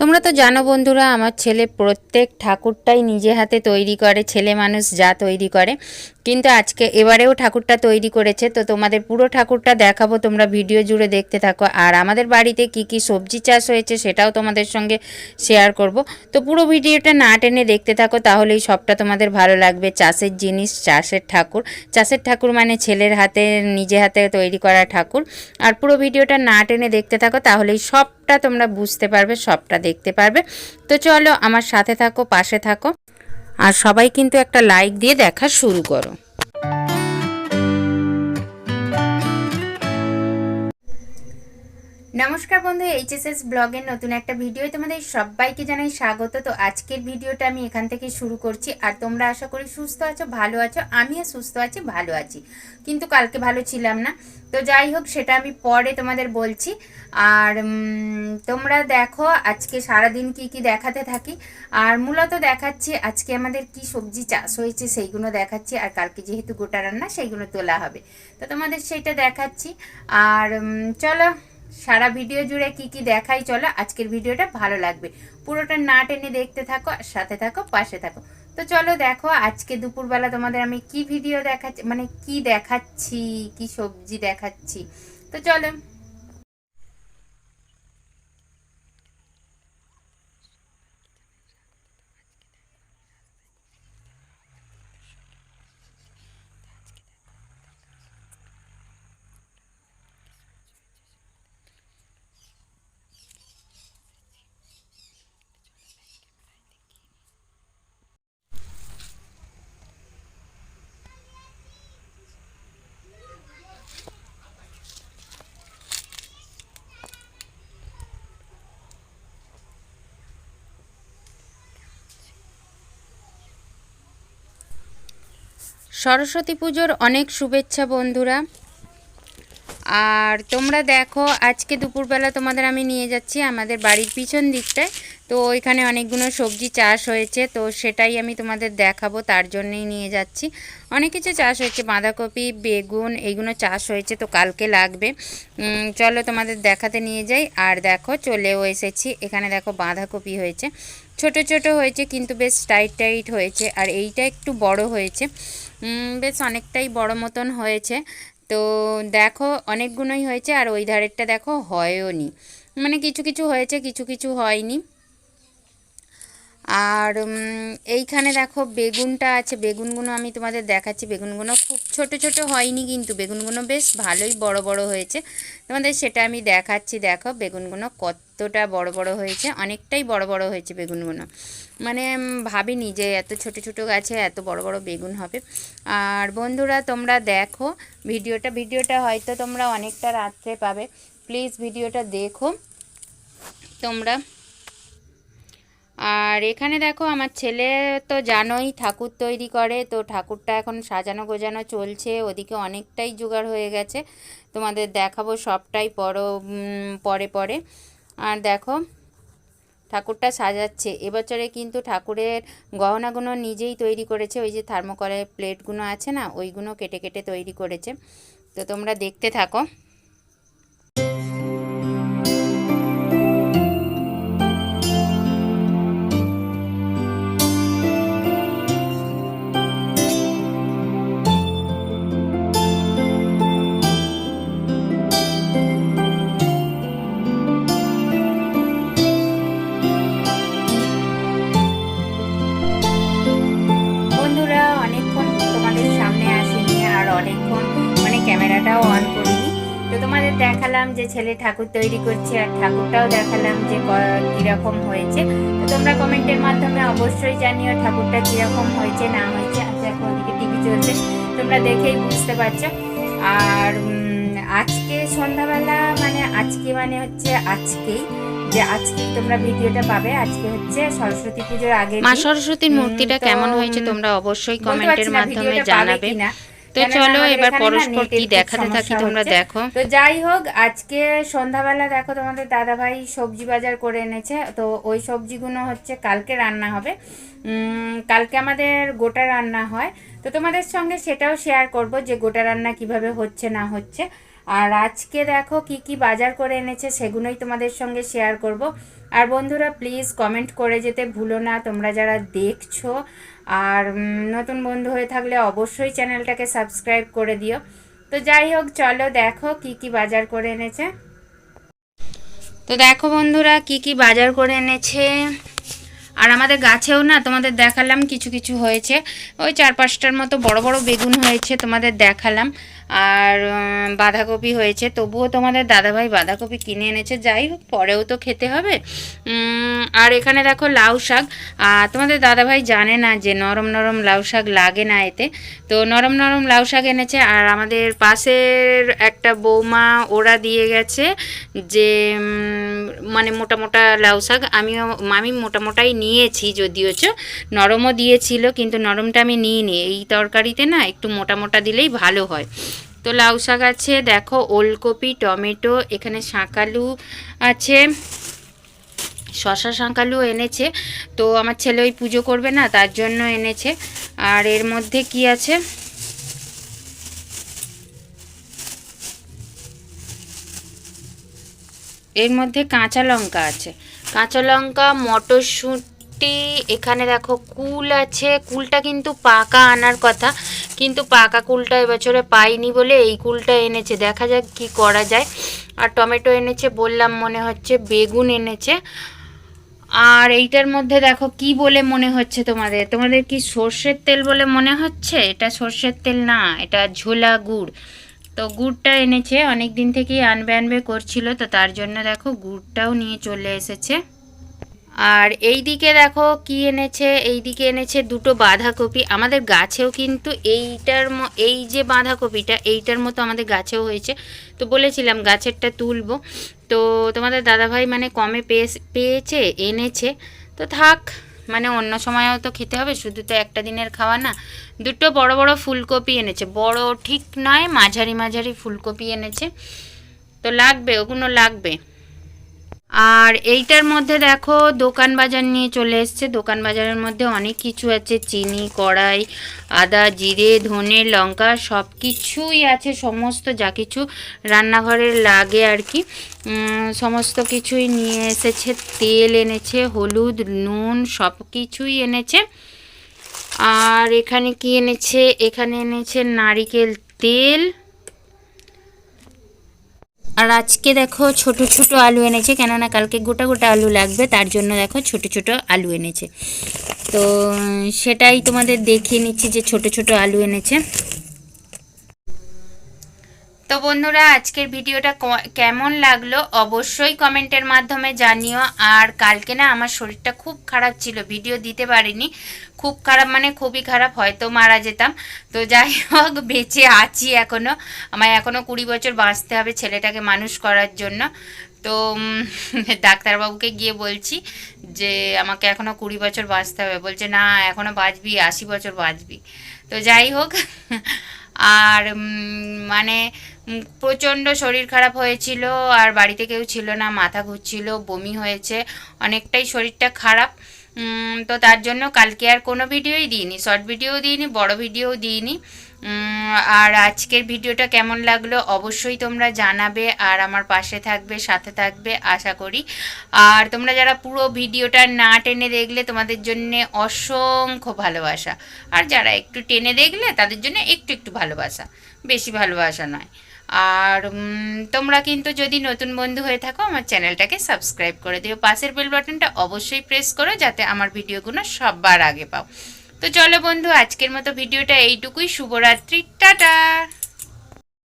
তোমরা তো জানো বন্ধুরা, আমার ছেলে প্রত্যেক ঠাকুরটাই নিজে হাতে তৈরি করে, ছেলে মানুষ যা তৈরি করে। কিন্তু আজকে এবারেও ঠাকুরটা তৈরি করেছে, তো তোমাদের পুরো ঠাকুরটা দেখাবো, তোমরা ভিডিও জুড়ে দেখতে থাকো। আর আমাদের বাড়িতে কি কি সবজি চাষ হয়েছে সেটাও তোমাদের সঙ্গে শেয়ার করব। তো পুরো ভিডিওটা না টেনে দেখতে থাকো, তাহলেই সবটা তোমাদের ভালো লাগবে। চাষের জিনিস, চাষের ঠাকুর। চাষের ঠাকুর মানে ছেলের হাতে, নিজে হাতে তৈরি করা ঠাকুর। আর পুরো ভিডিওটা না টেনে দেখতে থাকো, তাহলেই সবটা তোমরা বুঝতে পারবে, সবটা দেখতে পারবে। তো চলো আমার সাথে থাকো, পাশে থাকো। আর সবাই কিন্তু একটা লাইক দিয়ে দেখা শুরু করো। নমস্কার বন্ধু, এইচএসএস ব্লগের নতুন একটা ভিডিও তোমাদের সবাইকে জানাই স্বাগত। তো আজকের ভিডিওটা আমি এখান থেকে শুরু করছি। আর তোমরা আশা করি সুস্থ আছো, ভালো আছো, আমিও সুস্থ আছি, ভালো আছি। কিন্তু কালকে ভালো ছিলাম না। তো যাই হোক, সেটা আমি পরে তোমাদের বলছি। আর তোমরা দেখো, আজকে সারাদিন কি কি দেখাতে থাকি। আর মূলত দেখাচ্ছি, আজকে আমাদের কি সবজি চাষ হয়েছে সেইগুলো দেখাচ্ছি। আর কালকে যেহেতু গোটা রান্না, সেইগুলো তোলা হবে। তো তোমাদের সেটা দেখাচ্ছি। আর চলো সারা ভিডিও জুড়ে কি কি দেখাই চলো আজকের ভিডিওটা ভালো লাগবে। পুরোটা না টেনে দেখতে থাকো, আর সাথে থাকো, পাশে থাকো। তো চলো দেখো, আজকে দুপুরবেলা তোমাদের আমি কি ভিডিও দেখাচ্ছি মানে কি দেখাচ্ছি, কি সবজি দেখাচ্ছি। তো চলো। সরস্বতী পুজোর অনেক শুভেচ্ছা বন্ধুরা। আর তোমরা দেখো, আজকে দুপুরবেলা তোমাদের আমি নিয়ে যাচ্ছি আমাদের বাড়ির পিছন দিকটায়। তো ওইখানে অনেকগুলো সবজি চাষ হয়েছে, তো সেটাই আমি তোমাদের দেখাবো, তার জন্যই নিয়ে যাচ্ছি। অনেক কিছু চাষ হয়েছে, বাঁধাকপি, বেগুন, এইগুলো চাষ হয়েছে, তো কালকে লাগবে। চলো তোমাদের দেখাতে নিয়ে যাই। আর দেখো, চলেও এসেছি। এখানে দেখো, বাঁধাকপি হয়েছে। ছোট ছোট হয়েছে, কিন্তু বেশ টাইট টাইট হয়েছে, আর এইটা একটু বড় হয়েছে। বেশ অনেকটাই বড় মতন হয়েছে। তো দেখো অনেকগুলোই হয়েছে আর ওই ধারেরটা দেখো হয়ও নি মানে কিছু কিছু হয়েছে, কিছু কিছু হয়নি। আর এইখানে দেখো বেগুনটা আছে, বেগুনগুলো আমি তোমাদের দেখাচ্ছি। বেগুনগুলো খুব ছোট ছোট হয়নি কিন্তু, বেগুনগুলো বেশ ভালোই বড় বড় হয়েছে। তোমাদের সেটা আমি দেখাচ্ছি, দেখো বেগুনগুলো কতটা বড় বড় হয়েছে, অনেকটাই বড় বড় হয়েছে বেগুনগুলো। মানে ভাবিনি যে এত ছোট ছোট গাছে এত বড় বড় বেগুন হবে। আর বন্ধুরা, তোমরা দেখো ভিডিওটা ভিডিওটা হয়তো তোমরা অনেকটা রাত্রে পাবে। প্লিজ ভিডিওটা দেখো। তোমরা আর এখানে দেখো আমার ছেলে তো জানোই ঠাকুর তৈরি করে, তো ঠাকুরটা এখন সাজানো গোজানো চলছে, ওদিকে অনেকটাই জোগাড় হয়ে গেছে। তোমাদের দেখাবো সবটাই পর পরে পরে। আর দেখো, ঠাকুরটা সাজাচ্ছে। এবছরে কিন্তু ঠাকুরের গহনাগুলো নিজেই তৈরি করেছে, ওই যে থার্মোকলের প্লেটগুলো আছে না ওইগুলো কেটে কেটে তৈরি করেছে। তো তোমরা দেখতে থাকো। দেখালাম যে ছেলে ঠাকুর তৈরি করছে আর ঠাকুরটাও দেখালাম যে কীরকম হয়েছে। তো তোমরা কমেন্টের মাধ্যমে অবশ্যই জানিও ঠাকুরটা কীরকম হয়েছে না হয়েছে। আর দেখো ওদিকে টিভি চলছে তোমরা দেখেই বুঝতে পারছ। আর আজকে সন্ধ্যাবেলা মানে আজকে মানে হচ্ছে আজকেই যে আজকে তোমরা ভিডিওটা পাবে। আজকে হচ্ছে সরস্বতী পুজোর আগে মা সরস্বতীর মূর্তিটা কেমন হয়েছে তোমরা অবশ্যই কমেন্টের মাধ্যমে জানাবে। কিনা। তো চলো এবার পরস্পর কি দেখাতে থাকি তোমরা দেখো। তো যাই হোক আজকে সন্ধ্যাবেলা দেখো তোমাদের দাদা ভাই সবজি বাজার করে এনেছে। তো ওই সবজিগুলো হচ্ছে কালকে রান্না হবে। কালকে আমাদের গোটা রান্না হয়। তো তোমাদের সঙ্গে সেটাও শেয়ার করব যে গোটা রান্না কীভাবে হচ্ছে না হচ্ছে। আর আজকে দেখো কি কি বাজার করে এনেছে সেগুলোই তোমাদের সঙ্গে শেয়ার করব। আর বন্ধুরা প্লিজ কমেন্ট করে যেতে ভুলো না। তোমরা যারা দেখছ আর নতুন বন্ধু হয়ে থাকলে অবশ্যই চ্যানেলটাকে সাবস্ক্রাইব করে দিও। তো যাই হোক, চলো দেখো কি কি বাজার করে এনেছে। তো দেখো বন্ধুরা, কি কি বাজার করে এনেছে। আর আমাদের গাছেও না তোমাদের দেখালাম কিছু কিছু হয়েছে। ওই চার পাঁচটার মতো বড় বড় বেগুন হয়েছে তোমাদের দেখালাম। আর বাঁধাকপি হয়েছে। তবুও তোমাদের দাদাভাই বাঁধাকপি কিনে এনেছে। যাই হোক, পরেও তো খেতে হবে। আর এখানে দেখো লাউ শাক। তোমাদের দাদাভাই জানে না যে নরম নরম লাউ শাক লাগে না এতে। তো নরম নরম লাউ শাক এনেছে। আর আমাদের পাশের একটা বৌমা ওরা দিয়ে গেছে যে মানে মোটা মোটা লাউ শাক আমিও, আমি মোটা মোটাই নিয়েছি যদিও চ, নরমও দিয়েছিল, কিন্তু নরমটা আমি নিইনি। এই তরকারিতে না একটু মোটা মোটা দিলেই ভালো হয়। তো লাউ শাক আছে, দেখো ওলকপি, টমেটো, এখানে শাঁকালু আছে। শশা শাঁকালু এনেছে। তো আমার ছেলে ওই পুজো করবে না, তার জন্য এনেছে। আর এর মধ্যে কি আছে? এর মধ্যে কাঁচা লঙ্কা আছে। কাঁচা লঙ্কা, মটরশুঁটি, এখানে দেখো কুল আছে। কুলটা কিন্তু পাকা আনার কথা, কিন্তু পাকা কুলটা এবছরে পাইনি বলে এই কুলটা এনেছে। দেখা যাক কি করা যায়। আর টমেটো এনেছে, বললাম মনে হচ্ছে বেগুন এনেছে। আর এইটার মধ্যে দেখো কি বলে মনে হচ্ছে তোমাদের? তোমাদের কি সর্ষের তেল বলে মনে হচ্ছে? এটা সর্ষের তেল না, এটা ঝোলা গুড়। তো গুড়টা এনেছে অনেক দিন থেকেই আনবে আনবে করছিল, তো তার জন্য দেখো গুড়টাও নিয়ে চলে এসেছে। আর এই দিকে দেখো কি এনেছে এই দিকে এনেছে দুটো বাঁধাকপি। আমাদের গাছেও কিন্তু এইটার ম- এই যে বাঁধাকপিটা, এইটার মতো আমাদের গাছেও হয়েছে। তো বলেছিলাম গাছেরটা তুলবো। তো তোমাদের দাদাভাই মানে কমে পেয়ে পেয়েছে, এনেছে। তো থাক মানে অন্য সময়ও তো খেতে হবে, শুধু তো একটা দিনের খাওয়া না। দুটো বড় বড় ফুলকপি এনেছে, বড় ঠিক নয়, মাঝারি মাঝারি ফুলকপি এনেছে। তো লাগবে, ওগুলো লাগবে। আর এইটার মধ্যে দেখো দোকান বাজার নিয়ে চলে এসছে। দোকান বাজারের মধ্যে অনেক কিছু আছে, চিনি, কড়াই, আদা, জিরে, ধনে, লঙ্কা সব কিছুই আছে, সমস্ত যা কিছু রান্নাঘরের লাগে আর কি। সমস্ত কিছুই নিয়ে এসেছে, তেল এনেছে, হলুদ, নুন সব কিছুই এনেছে। আর এখানে কি এনেছে? এখানে এনেছে নারিকেল তেল আর আজকে দেখো ছোট ছোট আলু এনেছে, কেননা কালকে গোটা গোটা আলু লাগবে, তার জন্য দেখো ছোট ছোট আলু এনেছে। তো সেটাই তোমাদের দেখিয়ে নিচ্ছি যে ছোট ছোট আলু এনেছে। তো বন্ধুরা, আজকের ভিডিওটা কেমন লাগল অবশ্যই কমেন্টের মাধ্যমে জানিও। আর কালকে না আমার শরীরটা খুব খারাপ ছিল, ভিডিও দিতে পারিনি। খুব খারাপ মানে খুবই খারাপ, হয়তো মারা যেতাম। তো যাই হোক, বেঁচে আছি এখনও আমায় এখনও কুড়ি বছর বাঁচতে হবে ছেলেটাকে মানুষ করার জন্য। তো ডাক্তারবাবুকে গিয়ে বলছি যে, আমাকে এখনও কুড়ি বছর বাঁচতে হবে। বলছে, না এখনও বাঁচবি, আশি বছর বাঁচবি। তো যাই হোক, আর মানে প্রচণ্ড শরীর খারাপ হয়েছিল, আর বাড়িতে কেউ ছিল না, মাথা ঘুরছিল, বমি হয়েছে, অনেকটাই শরীরটা খারাপ। তো তার জন্য কালকে আর কোনো ভিডিওই দিইনি, শর্ট ভিডিও দিইনি, বড় ভিডিও দিইনি। আর আজকের ভিডিওটা কেমন লাগল অবশ্যই তোমরা জানাবে, আর আমার পাশে থাকবে, সাথে থাকবে, আশা করি। আর তোমরা যারা পুরো ভিডিওটা না টেনে দেখলে, তোমাদের জন্য অসংখ্য ভালোবাসা। আর যারা একটু টেনে দেখলে, তাদের জন্য একটু একটু ভালোবাসা। বেশি ভালোবাসা নয়। আর তোমরা কিন্তু যদি নতুন বন্ধু হয়ে থাকো, আমার চ্যানেলটাকে সাবস্ক্রাইব করে দিও। পাশের বেল বাটনটা অবশ্যই প্রেস করো যাতে আমার ভিডিওগুলো সববার আগে পাও। তো চলো বন্ধু, আজকের মতো ভিডিওটা এইটুকুই। শুভরাত্রি। টাটা!